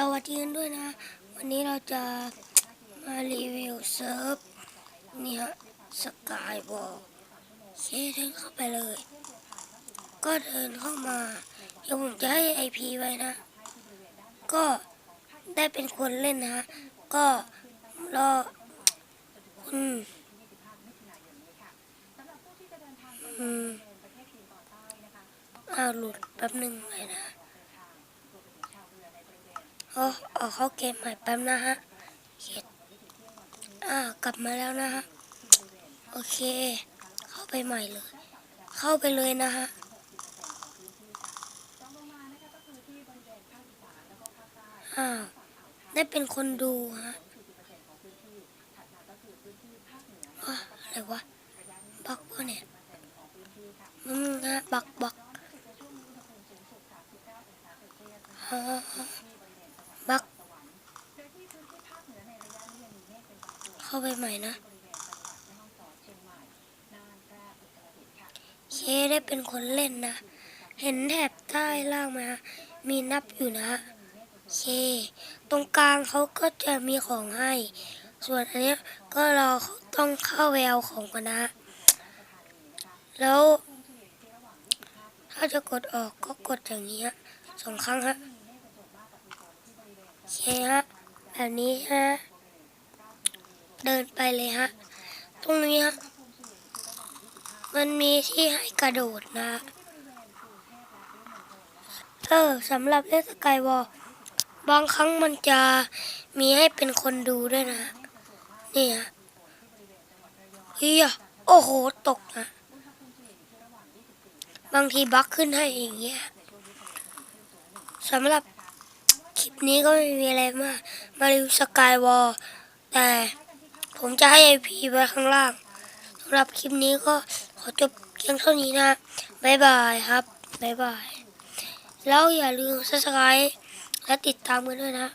สวัสดีกันด้วยนะ วันนี้เราจะมารีวิวเซิร์ฟนี่ฮะสกายบอลเคเดินเข้าไปเลย ก็เดินเข้ามา เดี๋ยวผมจะให้ไอพีไว้นะ ก็ได้เป็นคนเล่นนะฮะก็รอคุณอืมอ้าวหลุดแป๊บหนึ่งเลยนะ อ้ออเข้าเกมใหม่แป๊บนะฮะเข็ดอ่ากลับมาแล้วนะฮะ โอเค เข้าไปใหม่เลย เข้าไปเลยนะฮะอ้าวได้เป็นคนดูฮะอ้าวอะไรวะบักปะเนี่ยมึงฮะบักบักอ่าบัก เข้าไปใหม่นะเคได้เป็นคนเล่นนะ เห็นแถบใต้ล่างมา มีนับอยู่นะเค ตรงกลางเขาก็จะมีของให้ ส่วนอันนี้ก็เราต้องเข้าไปเอาของกันนะ แล้ว ถ้าจะกดออกก็กดอย่างนี้ฮะสองครั้งฮะโอเคฮะแบบนี้ฮะ เดินไปเลยฮะ ตรงนี้ฮะ มันมีที่ให้กระโดดนะเออสำหรับเล่นสกายวอลบางครั้งมันจะมีให้เป็นคนดูด้วยนะ นี่ฮะเฮียโอ้โห ตกนะ บางทีบักขึ้นให้อย่างเงี้ยสำหรับคลิปนี้ก็ไม่มีอะไรมาก มารีวิวสกายวอลแต่ ผมจะให้ไอพีไว้ข้างล่างสำหรับคลิปนี้ก็ขอจบเพียงเท่านี้นะบ๊ายบายครับบ๊ายบายแล้วอย่าลืมซับสไครต์และติดตามกันด้วยนะ